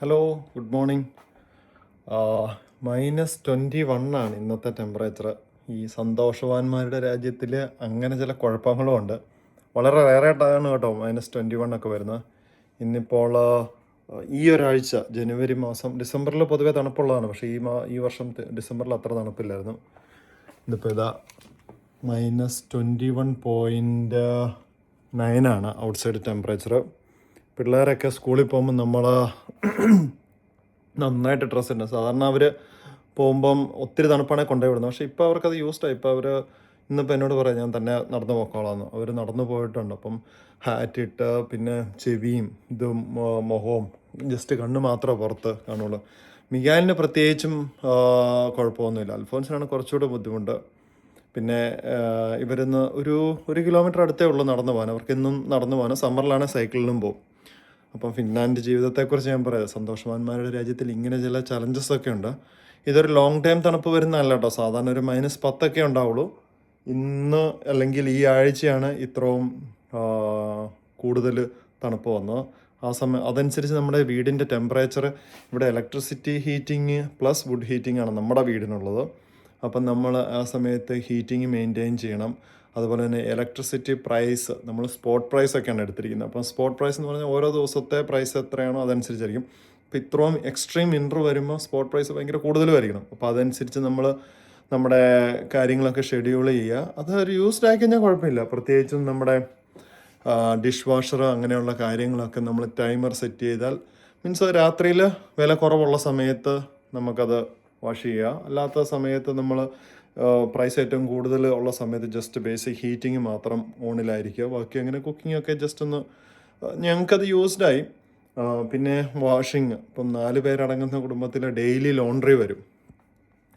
Hello good morning minus twenty one ആണ് ഇന്നത്തെ temperature ഈ സന്തോഷവാന്മാരുടെ രാജ്യത്തിൽ അങ്ങനെ ചില കുഴപ്പങ്ങളും ഉണ്ട്. വളരെ റയറായിട്ടാണ് കേട്ടോ മൈനസ് ട്വന്റി വൺ ഒക്കെ വരുന്നത്. ഇന്നിപ്പോൾ ഈ ഒരാഴ്ച ജനുവരി മാസം ഡിസംബറിൽ പൊതുവേ തണുപ്പുള്ളതാണ്. പക്ഷേ ഈ മാ ഈ വർഷം ഡിസംബറിൽ അത്ര തണുപ്പില്ലായിരുന്നു. ഇതിപ്പോൾ ഇതാ മൈനസ് ട്വന്റി വൺ പോയിന്റ് നയനാണ് ഔട്ട്സൈഡ് ടെമ്പറേച്ചർ പിള്ളേരൊക്കെ സ്കൂളിൽ പോകുമ്പോൾ നമ്മൾ നന്നായിട്ട് ഡ്രസ്സ് ഇടണം സാധാരണ അവർ പോകുമ്പം ഒത്തിരി തണുപ്പാണെ കൊണ്ടുപോയി വിടുന്നത് പക്ഷേ ഇപ്പോൾ അവർക്കത് യൂസ്ഡായി ഇപ്പോൾ അവർ ഇന്നിപ്പോൾ എന്നോട് പറയാം ഞാൻ തന്നെ നടന്നു പോക്കോളാന്ന് അവർ നടന്നു പോയിട്ടുണ്ട്. അപ്പം ഹാറ്റ് ഇട്ട് പിന്നെ ചെവിയും ഇതും മുഖവും ജസ്റ്റ് കണ്ണ് മാത്രമേ പുറത്ത് കാണുള്ളൂ. മികാലിന് പ്രത്യേകിച്ചും കുഴപ്പമൊന്നുമില്ല. അൽഫോൻസിനാണ് കുറച്ചുകൂടെ ബുദ്ധിമുട്ട്. പിന്നെ ഇവരിന്ന് ഒരു ഒരു കിലോമീറ്റർ അടുത്തേ ഉള്ളൂ നടന്നു പോകാൻ. അവർക്ക് എന്നും നടന്നു പോകാൻ സമ്മറിലാണ് സൈക്കിളിലും പോകും. അപ്പം ഫിൻലാൻഡ് ജീവിതത്തെക്കുറിച്ച് ഞാൻ പറയാം. സന്തോഷവാന്മാരുടെ രാജ്യത്തിൽ ഇങ്ങനെ ചില ചലഞ്ചസ് ഒക്കെ ഉണ്ട്. ഇതൊരു ലോങ് ടൈം തണുപ്പ് വരുന്നതല്ല കേട്ടോ. സാധാരണ ഒരു മൈനസ് പത്തൊക്കെ ഉണ്ടാവുള്ളൂ. ഇന്ന് അല്ലെങ്കിൽ ഈ ആഴ്ചയാണ് ഇത്രയും കൂടുതൽ തണുപ്പ് വന്നത്. ആ സമയം അതനുസരിച്ച് നമ്മുടെ വീടിന്റെ ടെമ്പറേച്ചർ ഇവിടെ electricity heating plus wood heating ആണ് നമ്മുടെ വീടിനുള്ളത്. അപ്പം നമ്മൾ ആ സമയത്ത് ഹീറ്റിംഗ് മെയിന്റെയിൻ ചെയ്യണം. അതുപോലെ തന്നെ ഇലക്ട്രിസിറ്റി പ്രൈസ് നമ്മൾ സ്പോട്ട് പ്രൈസ് ഒക്കെയാണ് എടുത്തിരിക്കുന്നത്. അപ്പം സ്പോട്ട് പ്രൈസ് എന്ന് പറഞ്ഞാൽ ഓരോ ദിവസത്തെ പ്രൈസ് എത്രയാണോ അതനുസരിച്ചായിരിക്കും. അപ്പോൾ ഇത്രയും എക്സ്ട്രീം ഇൻട്രോ വരുമ്പോൾ സ്പോട്ട് പ്രൈസ് ഭയങ്കര കൂടുതലുമായിരിക്കണം. അപ്പോൾ അതനുസരിച്ച് നമ്മൾ നമ്മുടെ കാര്യങ്ങളൊക്കെ ഷെഡ്യൂൾ ചെയ്യുക. അത് ഒരു യൂസ്ഡ് ആയി കഴിഞ്ഞാൽ കുഴപ്പമില്ല. പ്രത്യേകിച്ചും നമ്മുടെ ഡിഷ് വാഷർ അങ്ങനെയുള്ള കാര്യങ്ങളൊക്കെ നമ്മൾ ടൈമർ സെറ്റ് ചെയ്താൽ മീൻസ് രാത്രിയിൽ വില കുറവുള്ള സമയത്ത് നമുക്കത് വാഷ് ചെയ്യുക. അല്ലാത്ത സമയത്ത് നമ്മൾ പ്രൈസ് ഏറ്റവും കൂടുതൽ ഉള്ള സമയത്ത് ജസ്റ്റ് ബേസിക് ഹീറ്റിംഗ് മാത്രം ഓണിലായിരിക്കുക. ബാക്കി അങ്ങനെ കുക്കിംഗ് ഒക്കെ ജസ്റ്റ് ഒന്ന് ഞങ്ങൾക്കത് യൂസ്ഡായി പിന്നെ വാഷിങ് ഇപ്പം നാല് പേരടങ്ങുന്ന കുടുംബത്തിൽ ഡെയിലി ലോണ്ട്രി വരും.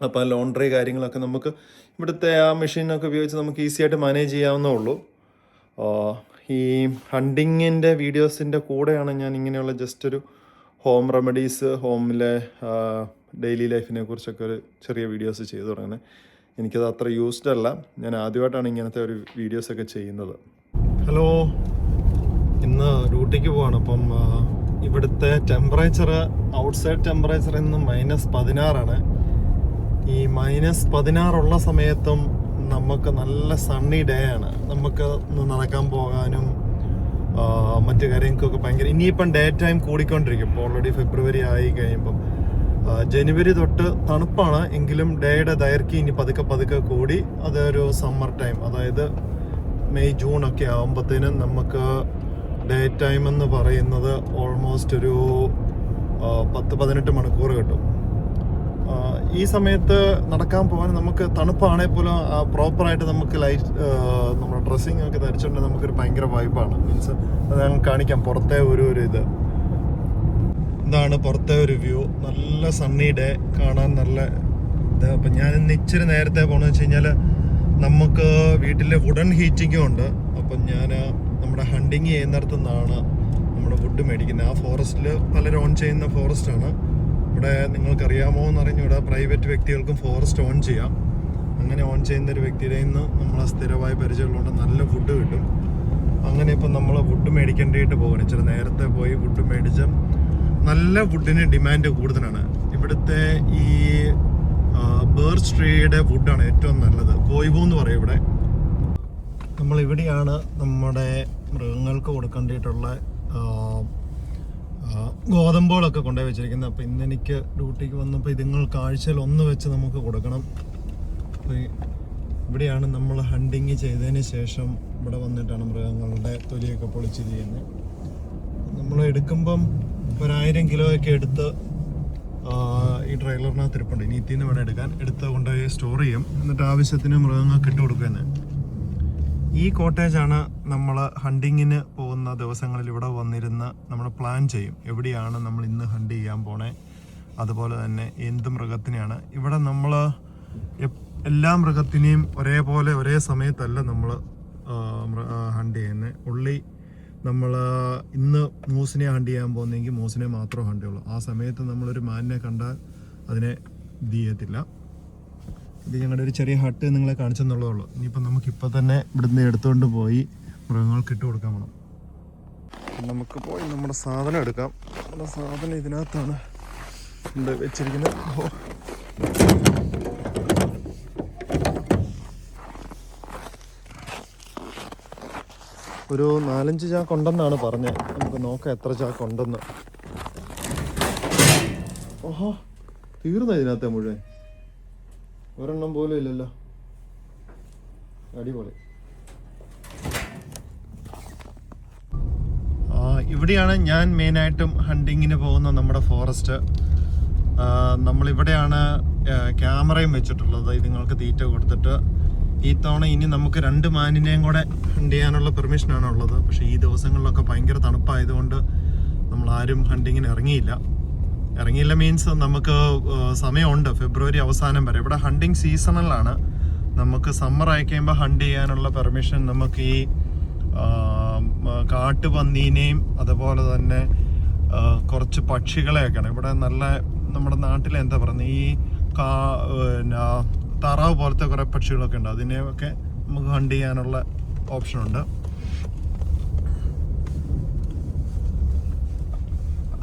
അപ്പോൾ ലോണ്ട്രി കാര്യങ്ങളൊക്കെ നമുക്ക് ഇവിടുത്തെ ആ മെഷീനൊക്കെ ഉപയോഗിച്ച് നമുക്ക് ഈസി ആയിട്ട് മാനേജ് ചെയ്യാവുന്നേ ഉള്ളൂ. ഈ ഹണ്ടിങ്ങിന്റെ വീഡിയോസിന്റെ കൂടെയാണ് ഞാൻ ഇങ്ങനെയുള്ള ജസ്റ്റ് ഒരു ഹോം റെമഡീസ് ഹോമിലെ ഡെയിലി ലൈഫിനെ കുറിച്ചൊക്കെ ഒരു ചെറിയ വീഡിയോസ് ചെയ്തു തുടങ്ങുന്നത്. എനിക്കത് അത്ര യൂസ്ഡ് അല്ല. ഞാൻ ആദ്യമായിട്ടാണ് ഇങ്ങനത്തെ ഒരു വീഡിയോസൊക്കെ ചെയ്യുന്നത്. ഹലോ ഇന്ന് ഡ്യൂട്ടിക്ക് പോവാണ്. അപ്പം ഇവിടുത്തെ ടെമ്പറേച്ചർ ഔട്ട്സൈഡ് ടെമ്പറേച്ചർ ഇന്ന് മൈനസ് പതിനാറാണ്. ഈ മൈനസ് പതിനാറുള്ള സമയത്തും നമുക്ക് നല്ല സണ്ണി ഡേ ആണ്. നമുക്ക് നടക്കാൻ പോകാനും മറ്റു കാര്യങ്ങൾക്കൊക്കെ ഭയങ്കര ഇനിയിപ്പം ഡേ ടൈം കൂടിക്കൊണ്ടിരിക്കും. ഇപ്പോൾ ഓൾറെഡി ഫെബ്രുവരി ആയി കഴിയുമ്പം. ജനുവരി തൊട്ട് തണുപ്പാണ്. എങ്കിലും ഡേയുടെ ദൈർഘ്യം ഇനി പതുക്കെ പതുക്കെ കൂടി. അതൊരു സമ്മർ ടൈം അതായത് മെയ് ജൂൺ ഒക്കെ ആകുമ്പോഴത്തേനും നമുക്ക് ഡേ ടൈം എന്ന് പറയുന്നത് ഓൾമോസ്റ്റ് ഒരു പത്ത് പതിനെട്ട് മണിക്കൂർ കിട്ടും. ഈ സമയത്ത് നടക്കാൻ പോകാൻ നമുക്ക് തണുപ്പാണെങ്കിൽ പോലും പ്രോപ്പറായിട്ട് നമുക്ക് ലൈറ്റ് നമ്മുടെ ഡ്രസ്സിങ് ഒക്കെ ധരിച്ചുകൊണ്ട് നമുക്കൊരു ഭയങ്കര വൈബാണ് മീൻസ് അത് ഞാൻ കാണിക്കാം. പുറത്തെ ഒരു ഒരു ഇത്. ഇതാണ് പുറത്തെ ഒരു വ്യൂ. നല്ല സണ്ണി ഡേ കാണാൻ നല്ല ഇത്. അപ്പം ഞാൻ ഇന്ന് ഇച്ചിരി നേരത്തെ പോകണമെന്ന് വെച്ച് കഴിഞ്ഞാൽ നമുക്ക് വീട്ടിൽ വുഡൻ ഹീറ്റിങ്ങും ഉണ്ട്. അപ്പം ഞാൻ നമ്മുടെ ഹണ്ടിങ് ചെയ്യുന്നിടത്തു നിന്നാണ് നമ്മുടെ വുഡ് മേടിക്കുന്നത്. ആ ഫോറസ്റ്റിൽ പലരും ഓൺ ചെയ്യുന്ന ഫോറസ്റ്റാണ് ഇവിടെ നിങ്ങൾക്കറിയാമോ എന്ന് അറിഞ്ഞൂടെ പ്രൈവറ്റ് വ്യക്തികൾക്കും ഫോറസ്റ്റ് ഓൺ ചെയ്യാം. അങ്ങനെ ഓൺ ചെയ്യുന്ന ഒരു വ്യക്തിയുടെ നിന്ന് നമ്മൾ സ്ഥിരമായ പരിചയമുള്ളതുകൊണ്ട് നല്ല ഫുഡ് കിട്ടും. അങ്ങനെ ഇപ്പം നമ്മൾ ഫുഡ് മേടിക്കേണ്ടിയിട്ട് പോകണം ഇച്ചിരി നേരത്തെ പോയി ഫുഡ് മേടിച്ച് നല്ല വുഡിന് ഡിമാൻഡ് കൂടുതലാണ്. ഇവിടുത്തെ ഈ ബേർസ് ട്രീയുടെ വുഡാണ് ഏറ്റവും നല്ലത്. കോയിബോ എന്ന് പറയും ഇവിടെ. നമ്മൾ ഇവിടെയാണ് നമ്മുടെ മൃഗങ്ങൾക്ക് കൊടുക്കേണ്ടിയിട്ടുള്ള ഗോതമ്പുകളൊക്കെ കൊണ്ടുപോയി വെച്ചിരിക്കുന്നത്. അപ്പോൾ ഇന്ന് എനിക്ക് ഡ്യൂട്ടിക്ക് വന്നപ്പോൾ ഇതുങ്ങൾ കാഴ്ചയിൽ ഒന്ന് വെച്ച് നമുക്ക് കൊടുക്കണം. അപ്പോൾ ഇവിടെയാണ് നമ്മൾ ഹണ്ടിങ് ചെയ്തതിന് ശേഷം ഇവിടെ വന്നിട്ടാണ് മൃഗങ്ങളുടെ തൊലിയൊക്കെ പൊളിച്ച് ചെയ്യുന്നത് നമ്മൾ എടുക്കുമ്പം ഒരായിരം കിലോ ഒക്കെ എടുത്ത് ഈ ട്രെയിലറിനകത്ത് ഇരിപ്പുണ്ട്. ഇനി ഇത്തിന്ന് വേണം എടുക്കാൻ. എടുത്ത് കൊണ്ടുപോയി സ്റ്റോർ ചെയ്യും. എന്നിട്ട് ആവശ്യത്തിന് മൃഗങ്ങൾക്ക് ഇട്ട് കൊടുക്കുന്നത് ഈ കോട്ടേജാണ് നമ്മൾ ഹണ്ടിങ്ങിന് പോകുന്ന ദിവസങ്ങളിൽ ഇവിടെ വന്നിരുന്ന് നമ്മൾ പ്ലാൻ ചെയ്യും. എവിടെയാണ് നമ്മൾ ഇന്ന് ഹണ്ട് ചെയ്യാൻ പോണേ? അതുപോലെ തന്നെ എന്ത് മൃഗത്തിനെയാണ്. ഇവിടെ നമ്മൾ എല്ലാ മൃഗത്തിനെയും ഒരേപോലെ ഒരേ സമയത്തല്ല നമ്മൾ ഹണ്ട് ചെയ്യുന്നത് ഉള്ളി നമ്മൾ ഇന്ന് മൂസിനെ ഹണ്ട് ചെയ്യാൻ പോകുന്നെങ്കിൽ മൂസിനെ മാത്രമേ ഹണ്ട് ചെയ്യുള്ളൂ. ആ സമയത്ത് നമ്മളൊരു മാനിനെ കണ്ടാൽ അതിനെ ഇത് ചെയ്യത്തില്ല. ഇത് ഞങ്ങളുടെ ഒരു ചെറിയ ഹട്ട് നിങ്ങളെ കാണിച്ചെന്നുള്ളതേ ഉള്ളൂ ഇനിയിപ്പോൾ നമുക്കിപ്പോൾ തന്നെ ഇവിടുന്ന് എടുത്തുകൊണ്ട് പോയി മൃഗങ്ങൾക്ക് ഇട്ട് കൊടുക്കാൻ വേണം നമുക്ക് പോയി നമ്മുടെ സാധനം എടുക്കാം. നമ്മുടെ സാധനം ഇതിനകത്താണ് വെച്ചിരിക്കുന്നത്. ഒരു നാലഞ്ച് ചാക്ക് ഉണ്ടെന്നാണ് പറഞ്ഞത്. നമുക്ക് നോക്കാം എത്ര ചാക്ക് ഉണ്ടെന്ന്. ഓഹോ തീർന്ന ഇതിനകത്തെ മുഴുവൻ? ഒരെണ്ണം പോലും ഇല്ലല്ലോ. അടിപൊളി. ഇവിടെയാണ് ഞാൻ മെയിനായിട്ടും ഹണ്ടിങ്ങിന് പോകുന്ന നമ്മുടെ ഫോറസ്റ്റ്. നമ്മളിവിടെയാണ് ക്യാമറയും വെച്ചിട്ടുള്ളത്. ഇതുങ്ങൾക്ക് തീറ്റ കൊടുത്തിട്ട്. ഈ തവണ ഇനി നമുക്ക് രണ്ട് മാനിനെയും കൂടെ ഹണ്ട് ചെയ്യാനുള്ള പെർമിഷനാണ് ഉള്ളത്. പക്ഷേ ഈ ദിവസങ്ങളിലൊക്കെ ഭയങ്കര തണുപ്പായതുകൊണ്ട് നമ്മൾ ആരും ഹണ്ടിങ്ങിന് ഇറങ്ങിയില്ല. ഇറങ്ങിയില്ല മീൻസ് നമുക്ക് സമയമുണ്ട്. ഫെബ്രുവരി അവസാനം വരെ. ഇവിടെ ഹണ്ടിങ് സീസണലാണ് നമുക്ക് സമ്മർ ആയി കഴിയുമ്പോൾ ഹണ്ട് ചെയ്യാനുള്ള പെർമിഷൻ നമുക്ക് ഈ കാട്ടുപന്നീനെയും അതുപോലെ തന്നെ കുറച്ച് പക്ഷികളെയൊക്കെയാണ്. ഇവിടെ നല്ല നമ്മുടെ നാട്ടിൽ എന്താ പറയുന്നത് ഈ കാ പിന്നെ താറാവ് പോലത്തെ കുറേ പക്ഷികളൊക്കെ ഉണ്ട്. അതിനെയൊക്കെ നമുക്ക് ഹണ്ട് ചെയ്യാനുള്ള ഓപ്ഷനുണ്ട്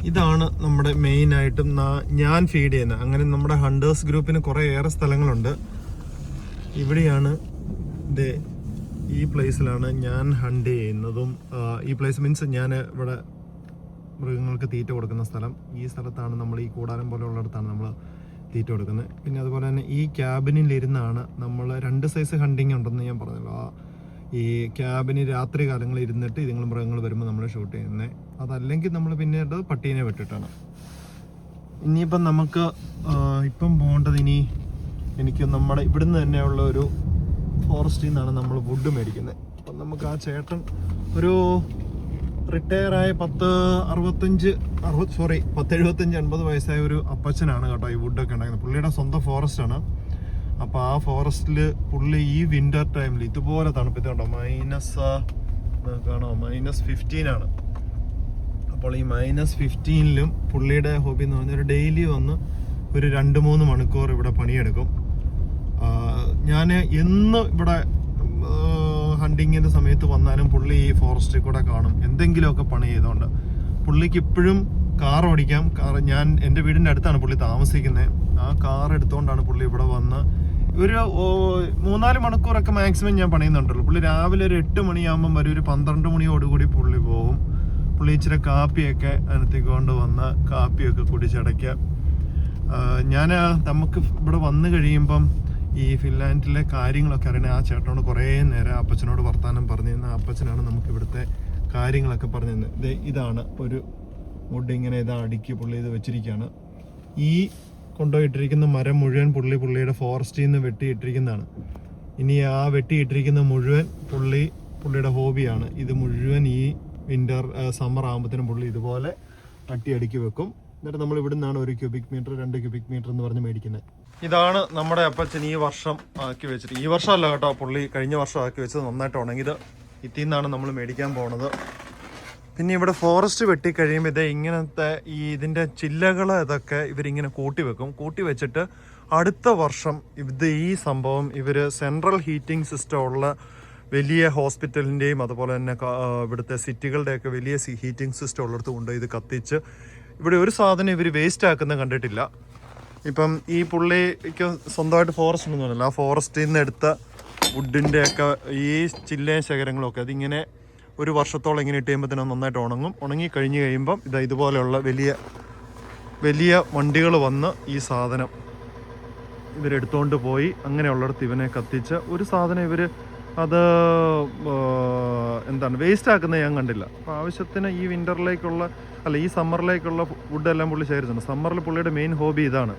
ഇതാണ് നമ്മുടെ മെയിൻ ആയിട്ടും ഞാൻ ഫീഡ് ചെയ്യുന്നത് അങ്ങനെ നമ്മുടെ ഹണ്ടേഴ്സ് ഗ്രൂപ്പിന് കുറേ ഏറെ സ്ഥലങ്ങളുണ്ട്. ഇവിടെയാണ് ഈ പ്ലേസിലാണ് ഞാൻ ഹണ്ട് ചെയ്യുന്നതും. ഈ പ്ലേസ് മീൻസ് ഞാൻ ഇവിടെ മൃഗങ്ങൾക്ക് തീറ്റ കൊടുക്കുന്ന സ്ഥലം. ഈ സ്ഥലത്താണ് നമ്മൾ ഈ കൂടാരം പോലെ ഉള്ളിടത്താണ് നമ്മൾ തീറ്റ കൊടുക്കുന്നത്. പിന്നെ അതുപോലെ തന്നെ ഈ ക്യാബിനിലിരുന്നാണ് നമ്മൾ രണ്ട് സൈസ് ഹണ്ടിങ് ഉണ്ടെന്ന് ഞാൻ പറഞ്ഞല്ലോ. ആ ഈ ക്യാബിന് രാത്രി കാലങ്ങളിൽ ഇരുന്നിട്ട് ഇതുങ്ങൾ മൃഗങ്ങൾ വരുമ്പോൾ നമ്മൾ ഷൂട്ട് ചെയ്യുന്നത് അതല്ലെങ്കിൽ നമ്മൾ പിന്നീട് പട്ടീനെ വിട്ടിട്ടാണ്. ഇനിയിപ്പം നമുക്ക് ഇപ്പം പോകേണ്ടത് ഇനി എനിക്ക് നമ്മുടെ ഇവിടുന്ന് തന്നെയുള്ള ഒരു ഫോറസ്റ്റിൽ നിന്നാണ് നമ്മൾ വുഡ് മേടിക്കുന്നത്. അപ്പം നമുക്ക് ആ ചേട്ടൻ ഒരു റിട്ടയർ ആയ പത്ത് അറുപത്തഞ്ച് അറുപത് സോറി പത്ത് എഴുപത്തഞ്ച് എൺപത് വയസ്സായ ഒരു അപ്പച്ചനാണ് കേട്ടോ ഈ വുഡൊക്കെ ഉണ്ടാക്കുന്നത്. പുള്ളിയുടെ സ്വന്തം ഫോറസ്റ്റ് ആണ്. അപ്പോൾ ആ ഫോറസ്റ്റിൽ പുള്ളി ഈ വിന്റർ ടൈമിൽ ഇതുപോലെ തണുപ്പ് മൈനസ് കാണോ മൈനസ് ഫിഫ്റ്റീൻ ആണ്. അപ്പോൾ ഈ മൈനസ് ഫിഫ്റ്റീനിലും പുള്ളിയുടെ ഹോബി എന്ന് പറഞ്ഞാൽ ഡെയിലി വന്ന് ഒരു രണ്ട് മൂന്ന് മണിക്കൂർ ഇവിടെ പണിയെടുക്കും. ഞാൻ എന്ന് ഇവിടെ ഹണ്ടിങ്ങിന്റെ സമയത്ത് വന്നാലും പുള്ളി ഈ ഫോറസ്റ്റിൽ കൂടെ കാണും. എന്തെങ്കിലുമൊക്കെ പണി ചെയ്തുകൊണ്ട് പുള്ളിക്ക് ഇപ്പോഴും കാർ ഓടിക്കാം. കാർ ഞാൻ എന്റെ വീടിന്റെ അടുത്താണ് പുള്ളി താമസിക്കുന്നത്. ആ കാർ എടുത്തുകൊണ്ടാണ് പുള്ളി ഇവിടെ വന്ന് ഒരു മൂന്നാൽ മണിക്കൂറൊക്കെ മാക്സിമം ഞാൻ പണിയുന്നുണ്ടല്ലോ. പുള്ളി രാവിലെ ഒരു എട്ട് മണിയാകുമ്പം വരെ ഒരു പന്ത്രണ്ട് മണിയോടുകൂടി പുള്ളി പോകും. പുള്ളി ഇച്ചിരി കാപ്പിയൊക്കെ അനത്തിക്കൊണ്ട് വന്ന് കാപ്പിയൊക്കെ കുടിച്ചടയ്ക്കുക. ഞാൻ നമുക്ക് ഇവിടെ വന്നു കഴിയുമ്പം ഈ ഫിൻലാൻഡിലെ കാര്യങ്ങളൊക്കെ അറിയണേ ആ ചേട്ടനോട് കുറേ നേരം അപ്പച്ചനോട് വർത്തമാനം പറഞ്ഞു തന്ന അപ്പച്ചനാണ് നമുക്ക് ഇവിടുത്തെ കാര്യങ്ങളൊക്കെ പറഞ്ഞു തന്നത് ദേ ഇതാണ് ഒരു മുഡ് ഇങ്ങനെ ഇതാ അടുക്കി പുള്ളി ഇത് വെച്ചിരിക്കുകയാണ്. ഈ കൊണ്ടുപോയിട്ടിരിക്കുന്ന മരം മുഴുവൻ പുള്ളി പുള്ളിയുടെ ഫോറസ്റ്റിൽ നിന്ന് വെട്ടിയിട്ടിരിക്കുന്നതാണ്. ഇനി ആ വെട്ടിയിട്ടിരിക്കുന്ന മുഴുവൻ പുള്ളി പുള്ളിയുടെ ഹോബിയാണ് ഇത് മുഴുവൻ ഈ വിന്റർ സമ്മർ ആകുമ്പോഴത്തേനും പുള്ളി ഇതുപോലെ തട്ടി അടുക്കി വെക്കും. എന്നിട്ട് നമ്മൾ ഇവിടെ നിന്നാണ് ഒരു ക്യൂബിക് മീറ്റർ രണ്ട് ക്യൂബിക് മീറ്റർ എന്ന് പറഞ്ഞ് മേടിക്കുന്നത് ഇതാണ് നമ്മുടെ അപ്പച്ചൻ ഈ വർഷം ആക്കി വെച്ചിട്ട് ഈ വർഷമല്ല കേട്ടോ പുള്ളി കഴിഞ്ഞ വർഷം ആക്കി വെച്ചത് നന്നായിട്ട് ഉണങ്ങിയത്. ഇതിൽ നിന്നാണ് നമ്മൾ മേടിക്കാൻ പോണത്. പിന്നെ ഇവിടെ ഫോറസ്റ്റ് വെട്ടി കഴിയുമ്പോൾ ഇത് ഇങ്ങനത്തെ ഈ ഇതിന്റെ ചില്ലകൾ ഇതൊക്കെ ഇവരിങ്ങനെ കൂട്ടി വെക്കും. കൂട്ടി വെച്ചിട്ട് അടുത്ത വർഷം ഇത് ഈ സംഭവം ഇവർ സെൻട്രൽ ഹീറ്റിംഗ് സിസ്റ്റം ഉള്ള വലിയ ഹോസ്പിറ്റലിന്റെയും അതുപോലെ തന്നെ ഇവിടുത്തെ സിറ്റികളുടെയൊക്കെ വലിയ ഹീറ്റിംഗ് സിസ്റ്റം ഉള്ളിടത്ത് കൊണ്ട് ഇത് കത്തിച്ച് ഇവിടെ ഒരു സാധനം ഇവർ വേസ്റ്റ് ആക്കുന്നത് കണ്ടിട്ടില്ല. ഇപ്പം ഈ പുള്ളിക്ക് സ്വന്തമായിട്ട് ഫോറസ്റ്റ് ഒന്നും ആ ഫോറസ്റ്റിൽ നിന്ന് എടുത്ത വുഡിന്റെ ഒക്കെ ഈ ചില്ലയും ശേഖരങ്ങളൊക്കെ അതിങ്ങനെ ഒരു വർഷത്തോളം ഇങ്ങനെ ഇട്ട് കഴിയുമ്പോൾ തന്നെ നന്നായിട്ട് ഉണങ്ങും. ഉണങ്ങി കഴിഞ്ഞ് കഴിയുമ്പം ഇതാ ഇതുപോലെയുള്ള വലിയ വലിയ വണ്ടികൾ വന്ന് ഈ സാധനം ഇവരെടുത്തോണ്ട് പോയി അങ്ങനെയുള്ളിടത്ത് ഇവനെ കത്തിച്ച് ഒരു സാധനം ഇവർ അത് എന്താണ് വേസ്റ്റ് ആക്കുന്നത് ഞാൻ കണ്ടില്ല. അപ്പോൾ ആവശ്യത്തിന് ഈ വിന്ററിലേക്കുള്ള അല്ല ഈ സമ്മറിലേക്കുള്ള ഫുഡെല്ലാം പുള്ളി ശേഖരിച്ചിട്ടുണ്ട്. സമ്മറിൽ പുള്ളിയുടെ മെയിൻ ഹോബി ഇതാണ്.